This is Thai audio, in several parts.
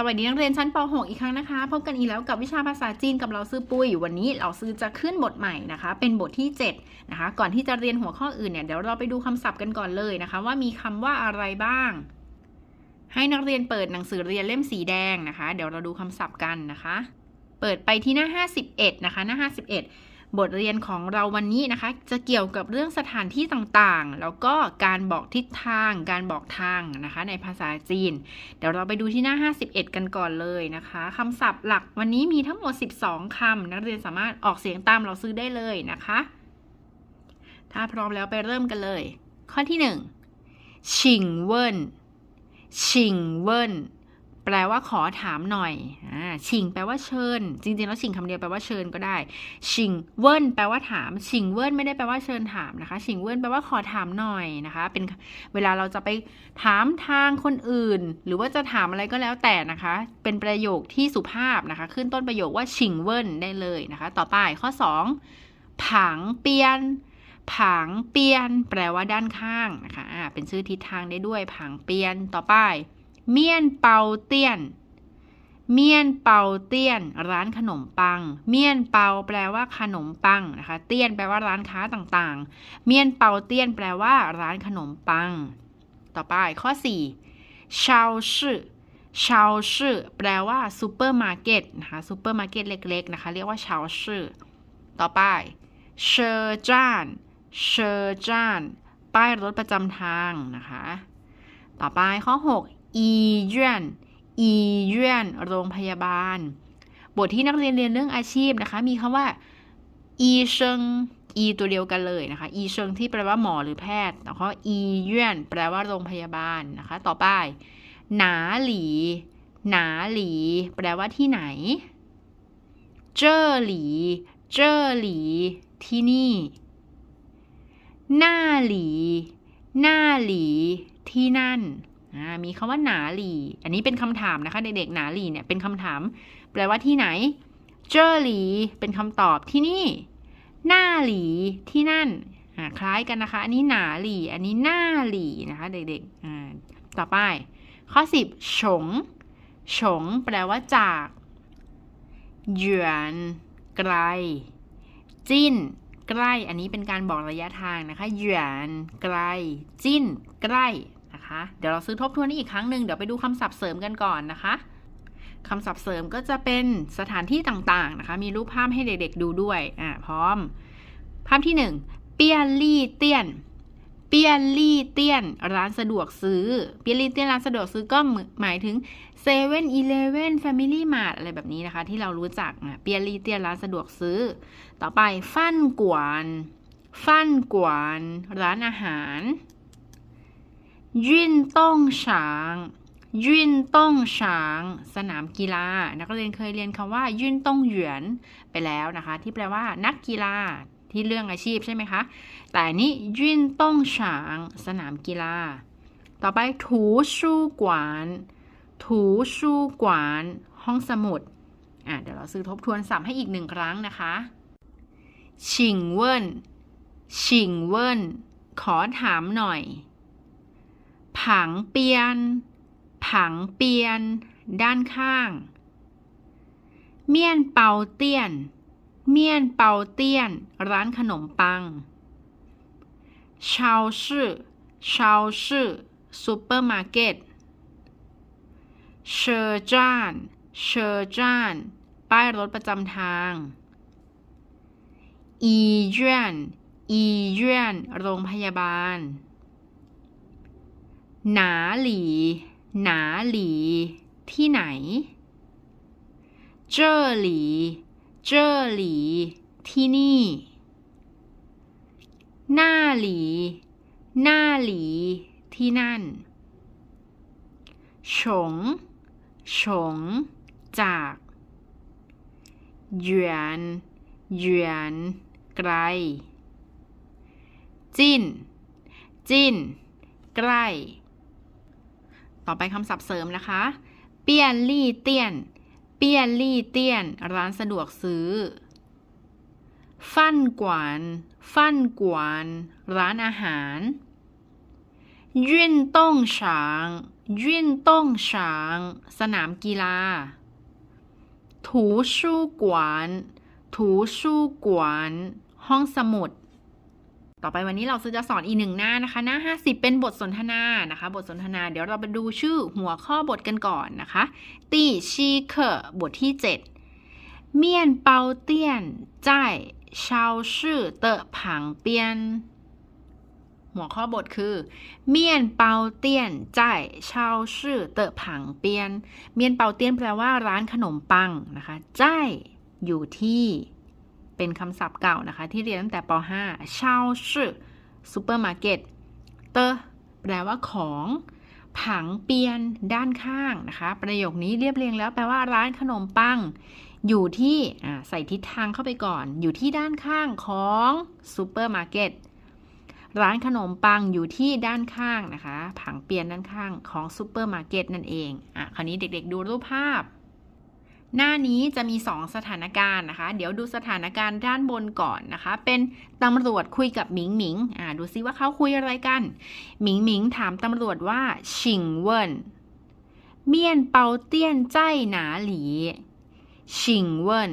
สวัสดีนักเรียนชั้นป .6 อีกครั้งนะคะ พบกันอีกแล้วกับวิชาภาษาจีนกับเราซื้อปุ้ย วันนี้เราซื้อจะขึ้นบทใหม่นะคะ เป็นบทที่ 7 นะคะ ก่อนที่จะเรียนหัวข้ออื่นเนี่ย เดี๋ยวเราไปดูคำศัพท์กันก่อนเลยนะคะ ว่ามีคำว่าอะไรบ้าง ให้นักเรียนเปิดหนังสือเรียนเล่มสีแดงนะคะ เดี๋ยวเราดูคำศัพท์กันนะคะ เปิดไปที่หน้า 51 นะคะ หน้า 51 บทเรียนของเราวันนี้นะคะ จะเกี่ยวกับเรื่องสถานที่ต่างๆ แล้วก็การบอกทิศทาง การบอกทางนะคะ ในภาษาจีน เดี๋ยวเราไปดูที่หน้า 51 กันก่อนเลยนะคะคำศัพท์หลักวันนี้มีทั้งหมด 12 คำนักเรียนสามารถออกเสียงตามเราซื้อได้เลยนะคะ ถ้าพร้อมแล้วไปเริ่มกันเลย ข้อที่1ชิงเวินชิงเวิน แปลว่าขอถามหน่อยอ่าชิงแปลว่าเชิญ จริงๆ แล้วชิงคำเดียวแปลว่าเชิญก็ได้ ชิงเวินแปลว่าถาม ชิงเวินไม่ได้แปลว่าเชิญถามนะคะ ชิงเวินแปลว่าขอถามหน่อยนะคะ เป็นเวลาเราจะไปถามทางคนอื่น หรือว่าจะถามอะไรก็แล้วแต่นะคะ เป็นประโยคที่สุภาพนะคะ ขึ้นต้นประโยคว่าชิงเวินได้เลยนะคะ ต่อไปข้อ 2 ผังเปียนผังเปียน แปลว่าด้านข้างนะคะ เป็นชื่อทิศทางได้ด้วย ผังเปียน ต่อไป เมียนเปาเตี้ยน เมียนเปาเตี้ยน ร้านขนมปัง เมียนเปาแปลว่าขนมปังนะคะ เตี้ยนแปลว่าร้านค้าต่างๆ เมียนเปาเตี้ยนแปลว่า ร้านขนมปัง ต่อไปข้อ4ชาวชื่อชาวชื่อแปลว่าซูเปอร์มาร์เก็ตนะคะซูเปอร์มาร์เก็ตเล็กๆนะคะเรียกว่าชาวชื่อต่อไปเชอร์จานเชอร์จานป้ายรถประจำทางนะคะ ต่อไปข้อ 6 อีเยนอีเยนโรงพยาบาล บทที่นักเรียนเรียนเรื่องอาชีพนะคะ มีคำว่าอีเชิงอีตัวเดียวกันเลยนะคะ อีเชิงที่แปลว่าหมอหรือแพทย์แล้วก็อีเยนแปลว่าโรงพยาบาลนะคะ ต่อไป หนาหลี หนาหลี แปลว่าที่ไหน เจ้อหลี เจ้อหลี ที่นี่ หน้าหลี หน้าหลี ที่นั่น มีคำว่าหนาหลีอันนี้เป็นคำถามนะคะเด็กๆหนาหลีเนี่ยเป็นคำถาม แปลว่าที่ไหน เจอหลีเป็นคำตอบที่นี่ หน้าหลีที่นั่นคล้ายกันนะคะ อันนี้หนาหลีอันนี้หน้าหลีนะคะ เด็กๆต่อไป ข้อสิบฉงฉงแปลว่าจากหยวนไกล จิ้น ใกล้ อันนี้เป็นการบอกระยะทางนะคะหยวนไกล จิ้น ใกล้ นะคะ เดี๋ยวเราซื้อทบทวนนี้อีกครั้งหนึ่งเดี๋ยวไปดูคำศัพท์เสริมกันก่อนนะคะคำศัพท์เสริมก็จะเป็นสถานที่ต่างๆนะคะ มีรูปภาพให้เด็กๆดูด้วย อ่า พร้อม ภาพที่หนึ่งเปียลี่เตี้ยน เปียลี่เตี้ยน ร้านสะดวกซื้อ เปียลี่เตี้ยนร้านสะดวกซื้อก็หมายถึงเซเว่นอีเลฟเว่นแฟมิลี่มาร์ทอะไรแบบนี้นะคะ ที่เรารู้จักเปียลี่เตี้ยนร้านสะดวกซื้อ ต่อไปฟั่นกวน ฟั่นกวน ร้านอาหาร ยื่นต้องฉางยื่นต้องฉางสนามกีฬา นักเรียนเคยเรียนคำว่ายื่นต้องเหวียนไปแล้วนะคะ ที่แปลว่านักกีฬาที่เรื่องอาชีพใช่ไหมคะ แต่อันนี้ยื่นต้องฉางสนามกีฬา ต่อไปถูชู้กวานถูชู้กวานห้องสมุดอะเดี๋ยวเราซื้อทบทวนสับให้อีกหนึ่งครั้งนะคะชิงเวินชิงเวินขอถามหน่อย ผังเปียน ผังเปียน ด้านข้าง เมียนเปาเตี้ยน เมียนเปาเตี้ยน ร้านขนมปังชาวชื่อชาวชื่อซูเปอร์มาร์เก็ตเชอร์จานเชอร์จานป้ายรถประจำทางอีเยนอีเยนโรงพยาบาล หนาหลี หนาหลี ที่ไหน เจ้อหลี เจ้อหลี ที่นี่ หน้าหลี หน้าหลี ที่นั่น ฉง ฉง จากหยวนหยวนไกล จิ้น จิ้น ใกล้ ต่อไปคำศัพท์เสริมนะคะ เปี้ยนลี่เตี้ยน เปี้ยนลี่เตี้ยน ร้านสะดวกซื้อ ฟั่นกวนฟั่นกวนร้านอาหารยื่นต้องฉางยื่นต้องฉาง สนามกีฬา ถูสู้กวนถูสู้กวนห้องสมุด ต่อไปวันนี้เราจะสอนอีกหนึ่งหน้านะคะ หน้า 50 เป็นบทสนทนานะคะ บทสนทนา เดี๋ยวเราไปดูชื่อหัวข้อบทกันก่อนนะคะตีชีเคอบทที่ 7 เมียนเปาเตียนใจชาวชื่อเตอผังเปียน หัวข้อบทคือ เมียนเปาเตียนใจชาวชื่อเตอผังเปียน เมียนเปาเตียนแปลว่าร้านขนมปังนะคะใจอยู่ที่ เป็นคำศัพท์เก่านะคะ ที่เรียนตั้งแต่ป .5 เช่าชื่อซูเปอร์มาร์เก็ตเตอแปลว่าของผังเปียนด้านข้างนะคะ ประโยคนี้เรียบเรียงแล้วแปลว่าร้านขนมปัง อยู่ที่ใส่ทิศทางเข้าไปก่อน อยู่ที่ด้านข้างของซูเปอร์มาร์เก็ตร้านขนมปังอยู่ที่ด้านข้างนะคะ ผังเปียนด้านข้างของซูเปอร์มาร์เก็ตนั่นเองอะคราวนี้เด็กๆดูรูปภาพ หน้านี้จะมี 2 สถานการณ์นะคะ เดี๋ยวดูสถานการณ์ด้านบนก่อนนะคะ เป็นตำรวจคุยกับหมิงหมิงอ่าดูซิว่าเขาคุยอะไรกัน หมิงหมิงถามตำรวจว่าชิงเวินเมียนเปาเตี้ยนใจหนาหลีชิงเวิน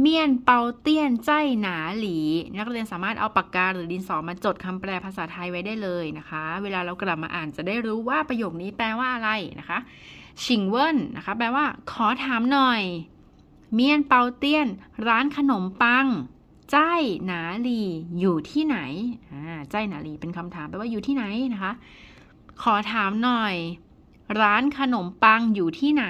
เมียนเปาเตี้ยนใจหนาหลี นักเรียนสามารถเอาปากกาหรือดินสอมาจดคำแปลภาษาไทยไว้ได้เลยนะคะ เวลาเรากลับมาอ่านจะได้รู้ว่าประโยคนี้แปลว่าอะไรนะคะ ชิงเวินนะคะ แปลว่า ขอถามหน่อย เมียนเปาเตี้ยน ร้านขนมปังใจหนาลีอยู่ที่ไหนอ่าใจหนาลีเป็นคำถามแปลว่าอยู่ที่ไหนนะคะ ขอถามหน่อย ร้านขนมปังอยู่ที่ไหน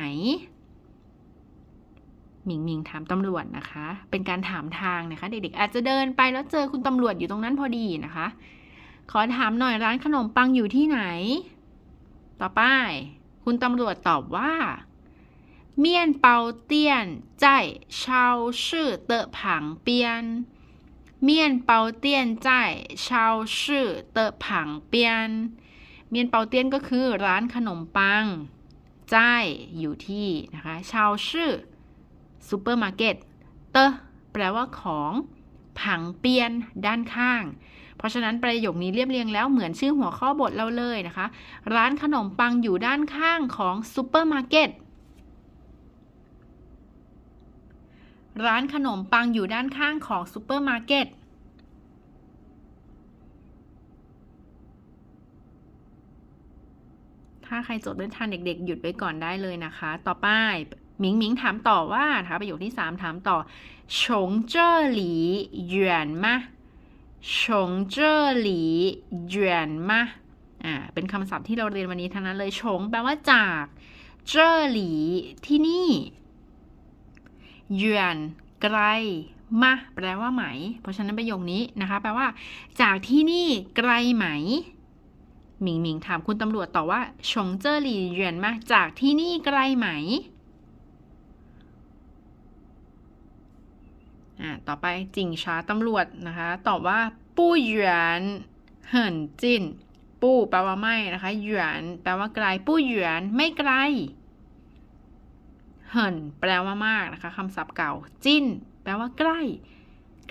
หมิงหมิงถามตำรวจนะคะ เป็นการถามทางนะคะ เด็กๆอาจจะเดินไปแล้วเจอคุณตำรวจอยู่ตรงนั้นพอดีนะคะ ขอถามหน่อยร้านขนมปังอยู่ที่ไหน ต่อไป คุณตำรวจตอบว่า เมียนเปาเตี้ยนใจชาวชื่อเตอผังเปียน เมียนเปาเตี้ยนใจชาวชื่อเตอผังเปียน เมียนเปาเตี้ยนก็คือร้านขนมปังใจอยู่ที่นะคะชาวชื่อซูเปอร์มาร์เก็ตเตอแปลว่าของ ผังเปียนด้านข้าง เพราะฉะนั้นประโยคนี้เรียบเรียงแล้วเหมือนชื่อหัวข้อบทเราเลยนะคะ ร้านขนมปังอยู่ด้านข้างของซูเปอร์มาร์เก็ตร้านขนมปังอยู่ด้านข้างของซูเปอร์มาร์เก็ตถ้าใครจดไม่ทันเด็กๆ หยุดไว้ก่อนได้เลยนะคะ ต่อไป หมิงหมิงถามต่อว่านะคะประโยคที่ 3 ถามต่อฉงเจ้อหลีหยวนมะฉงเจ้อหลีหยวนมะอ่าเป็นคำศัพท์ที่เราเรียนวันนี้ทั้งนั้นเลยฉงแปลว่าจาก เจ้อหลีที่นี่หยวนไกลมาแปลว่าไหม เพราะฉะนั้นประโยคนี้นะคะ แปลว่า จากที่นี่ไกลไหมหมิงหมิงถามคุณตำรวจต่อว่าชงเจอหลีเหวียนมาจากที่นี่ไกลไหม อ่าต่อไปจิงช้าตำรวจนะคะ ตอบว่า ปู้หยวนเหินจินปู้แปลว่าไม่นะคะหยวนแปลว่าไกล ปู้หยวนไม่ไกล เหินแปลว่ามากนะคะคำศัพท์เก่า จิ้น แปลว่าใกล้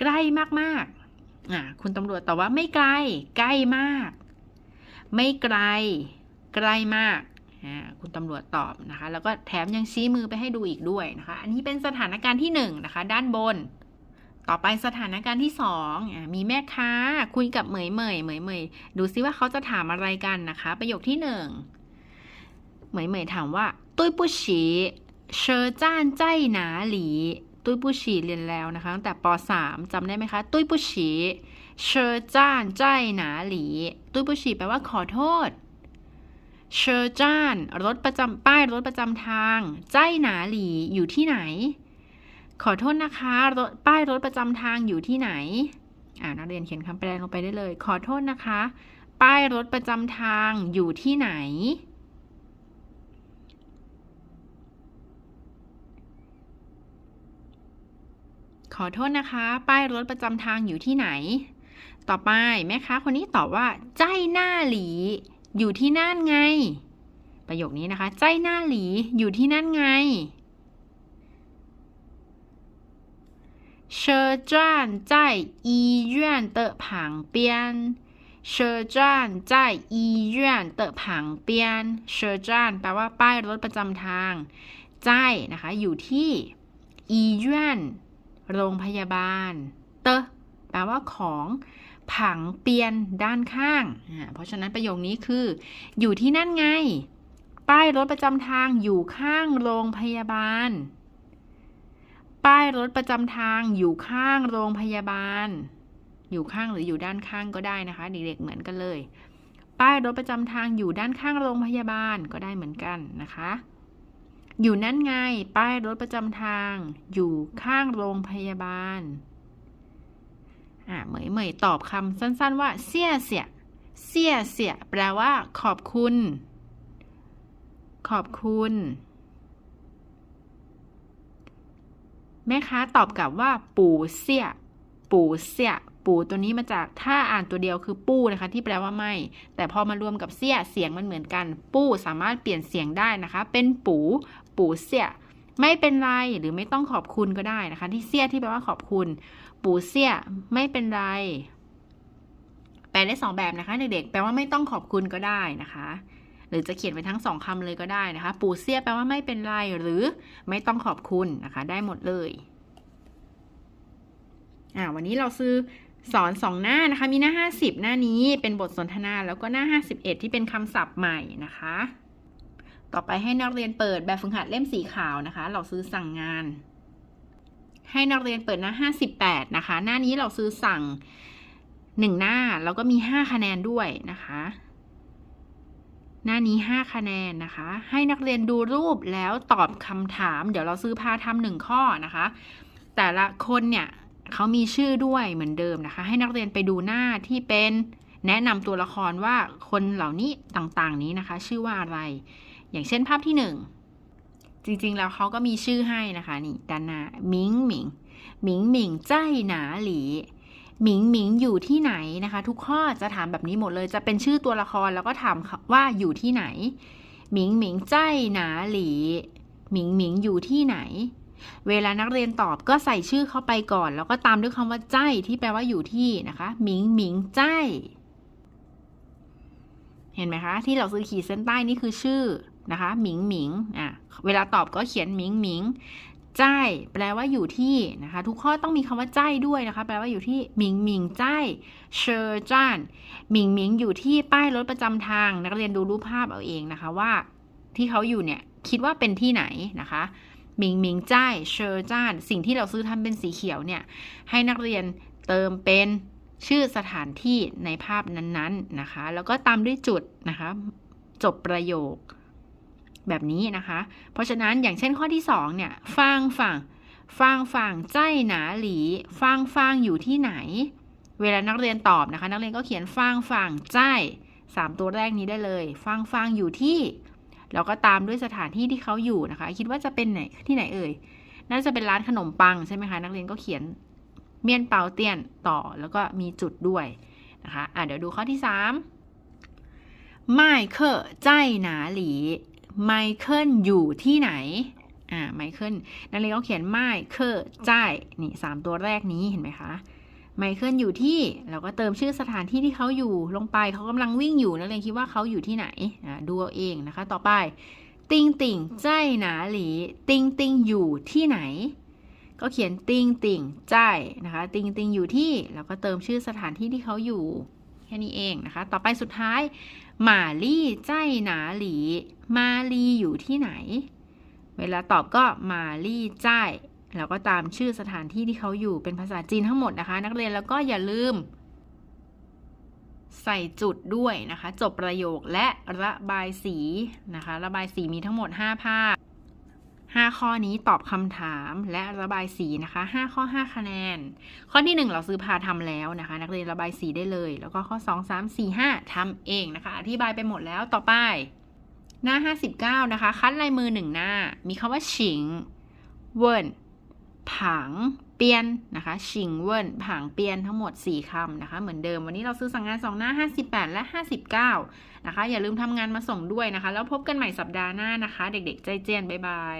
ใกล้มากๆอ่าคุณตำรวจตอบว่าไม่ไกล ใกล้มาก ไม่ไกล ใกล้มากคุณตำรวจตอบนะคะ แล้วก็แถมยังชี้มือไปให้ดูอีกด้วยนะคะ อันนี้เป็นสถานการณ์ที่1นนะคะ ด้านบน ต่อไปสถานการณ์ที่2อ่ามีแม่ค้าคุยกับเหมยเหมยเหมยเหมยดูซิว่าเขาจะถามอะไรกันนะคะ ประโยคที่1เหมยเหมยถามว่าตุ้ยปุชีเชอจ้านใจหนาหลีตุ้ยปุชีเรียนแล้วนะคะตั้งแต่ป .3 จำได้ไหมคะตุ้ยปุชีเชอจ้านใจหนาหลีตุ้ยปุชีแปลว่าขอโทษเชอจ้านรถประจำป้ายรถประจำทาง ใจหนาหลีอยู่ที่ไหน ขอโทษนะคะรถป้ายรถประจำทางอยู่ที่ไหน อ่านักเรียนเขียนคำแปลลงไปได้เลย ขอโทษนะคะ ป้ายรถประจำทางอยู่ที่ไหน ขอโทษนะคะ ป้ายรถประจำทางอยู่ที่ไหน ต่อไปแม่ค้าคนนี้ตอบว่า ใจหน้าหลี อยู่ที่นั่นไง ประโยคนี้นะคะ ใจหน้าหลีอยู่ที่นั่นไง เชอจ้าน在医院的旁边 เชอร์จาน在医院的旁边เชอร์จานแปลว่าป้ายรถประจำทาง在นะคะ อยู่ที่อีเยนโรงพยาบาล เตอแปลว่าของผังเปียนด้านข้างอ่าเพราะฉะนั้นประโยคนี้คือ อยู่ที่นั่นไง ป้ายรถประจำทางอยู่ข้างโรงพยาบาล ป้ายรถประจำทางอยู่ข้างโรงพยาบาล อยู่ข้างหรืออยู่ด้านข้างก็ได้นะคะ เด็กๆเหมือนกันเลย ป้ายรถประจำทางอยู่ด้านข้างโรงพยาบาลก็ได้เหมือนกันนะคะ อยู่นั่นไง ป้ายรถประจำทาง อยู่ข้างโรงพยาบาลอ่าเหมยเหมยตอบคำสั้นๆว่า เสียเสียเสียเสียแปลว่า ขอบคุณ ขอบคุณ แม่ค้าตอบกลับว่า ปูเสียปูเสียปูตัวนี้มาจากถ้าอ่านตัวเดียวคือปู้นะคะ ที่แปลว่าไม่ แต่พอมารวมกับเสียเสียงมันเหมือนกัน ปู้สามารถเปลี่ยนเสียงได้นะคะ เป็นปู ปูเสียไม่เป็นไรหรือไม่ต้องขอบคุณก็ได้นะคะ ที่เสียที่แปลว่าขอบคุณ ปูเสียไม่เป็นไร แปลได้สองแบบนะคะเด็กๆแปลว่าไม่ต้องขอบคุณก็ได้นะคะ หรือจะเขียนไปทั้งสองคำเลยก็ได้นะคะ ปูเสียแปลว่าไม่เป็นไร หรือไม่ต้องขอบคุณนะคะ ได้หมดเลยอ่าวันนี้เราซื้อสอนสองหน้านะคะ มีหน้า 50 หน้านี้เป็นบทสนทนาแล้วก็หน้า 51 ที่เป็นคำศัพท์ใหม่นะคะ ต่อไปให้นักเรียนเปิดแบบฝึกหัดเล่มสีขาวนะคะ เราซื้อสั่งงาน ให้นักเรียนเปิดหน้า 58 นะคะ หน้านี้เราซื้อสั่งหนึ่งหน้าแล้วก็มี 5 คะแนนด้วยนะคะ หน้านี้ 5 คะแนนนะคะ ให้นักเรียนดูรูปแล้วตอบคำถาม เดี๋ยวเราซื้อพาทำหนึ่งข้อนะคะ แต่ละคนเนี่ยเขามีชื่อด้วยเหมือนเดิมนะคะ ให้นักเรียนไปดูหน้าที่เป็นแนะนำตัวละครว่าคนเหล่านี้ต่างๆ นี้นะคะ ชื่อว่าอะไร อย่างเช่นภาพที่หนึ่งจริงๆ แล้วเขาก็มีชื่อให้นะคะนี่ด้านหน้ามิงหมิงหมิงหมิงใจหนาหลี หมิงหมิงอยู่ที่ไหนนะคะ ทุกข้อจะถามแบบนี้หมดเลย จะเป็นชื่อตัวละครแล้วก็ถามว่าอยู่ที่ไหน หมิงหมิงใจหนาหลีหมิงหมิงอยู่ที่ไหน เวลานักเรียนตอบก็ใส่ชื่อเข้าไปก่อน แล้วก็ตามด้วยคำว่าใจที่แปลว่าอยู่ที่นะคะหมิงหมิงใจเห็นไหมคะที่เราซื้อขีดเส้นใต้นี่คือชื่อนะคะหมิงหมิงอะเวลาตอบก็เขียนหมิงหมิง ใจแปลว่าอยู่ที่นะคะ ทุกข้อต้องมีคำว่าใจด้วยนะคะ แปลว่าอยู่ที่หมิงหมิงใจเชอร์จานหมิงหมิงอยู่ที่ป้ายรถประจำทาง นักเรียนดูรูปภาพเอาเองนะคะว่า ที่เขาอยู่เนี่ยคิดว่าเป็นที่ไหนนะคะหมิงหมิงใจเชอร์จานสิ่งที่เราซื้อทำเป็นสีเขียวเนี่ย ให้นักเรียนเติมเป็นชื่อสถานที่ในภาพนั้นๆนะคะ แล้วก็ตามด้วยจุดนะคะ จบประโยค แบบนี้นะคะ เพราะฉะนั้นอย่างเช่นข้อที่2เนี่ยฟางฝั่งฟางฝั่งใจหนาหลีฟางฟางอยู่ที่ไหน เวลานักเรียนตอบนะคะ นักเรียนก็เขียนฟางฝั่งใจสามตัวแรกนี้ได้เลยฟางฟางอยู่ที่แล้วก็ตามด้วยสถานที่ที่เขาอยู่นะคะ คิดว่าจะเป็นไหนที่ไหนเอ่ยน่าจะเป็นร้านขนมปังใช่ไหมคะนักเรียนก็เขียนเมียนเปาเตียนต่อแล้วก็มีจุดด้วยนะคะอะเดี๋ยวดูข้อที่3ไมเคิลใจหนาหลี ไมเคิลอยู่ที่ไหน อ่า ไมเคิลนักเรียนก็เขียนไมเคิลใจนี่สามตัวแรกนี้เห็นไหมคะ ไมเคิลอยู่ที่ เราก็เติมชื่อสถานที่ที่เขาอยู่ลงไป เขากำลังวิ่งอยู่ นักเรียนคิดว่าเขาอยู่ที่ไหน อ่า ดูเอาเองนะคะ ต่อไป ติงติงใจหนาหลี ติงติงอยู่ที่ไหน ก็เขียนติงติงใจนะคะ ติงติงอยู่ที่ แล้วก็เติมชื่อสถานที่ที่เขาอยู่ แค่นี้เองนะคะ ต่อไปสุดท้าย หมาลี่ใจหนาหลี มาลีอยู่ที่ไหน เวลาตอบก็มาลี่ใจแล้วก็ตามชื่อสถานที่ที่เขาอยู่เป็นภาษาจีนทั้งหมดนะคะ นักเรียนแล้วก็อย่าลืม ใส่จุดด้วยนะคะ จบประโยคและระบายสีนะคะ ระบายสีมีทั้งหมด 5 ภาพ 5 ข้อนี้ตอบคำถามและระบายสีนะคะ 5 ข้อ 5 คะแนน ข้อที่ 1 เราซื้อพาทำแล้วนะคะ นักเรียนระบายสีได้เลย แล้วก็ข้อ 2 3 4 5ทำเองนะคะ อธิบายไปหมดแล้วต่อไป หน้า 59 นะคะ คัดลายมือหนึ่งหน้า มีคำว่าฉิง เวินผัง เปียนนะคะชิงเวินผังเปียนทั้งหมด 4คำนะคะ เหมือนเดิมวันนี้เราซื้อสั่งงาน 2 หน้า 58 และ 59 นะคะ อย่าลืมทำงานมาส่งด้วยนะคะ แล้วพบกันใหม่สัปดาห์หน้านะคะ เด็กๆ ใจเจียน บ๊ายบาย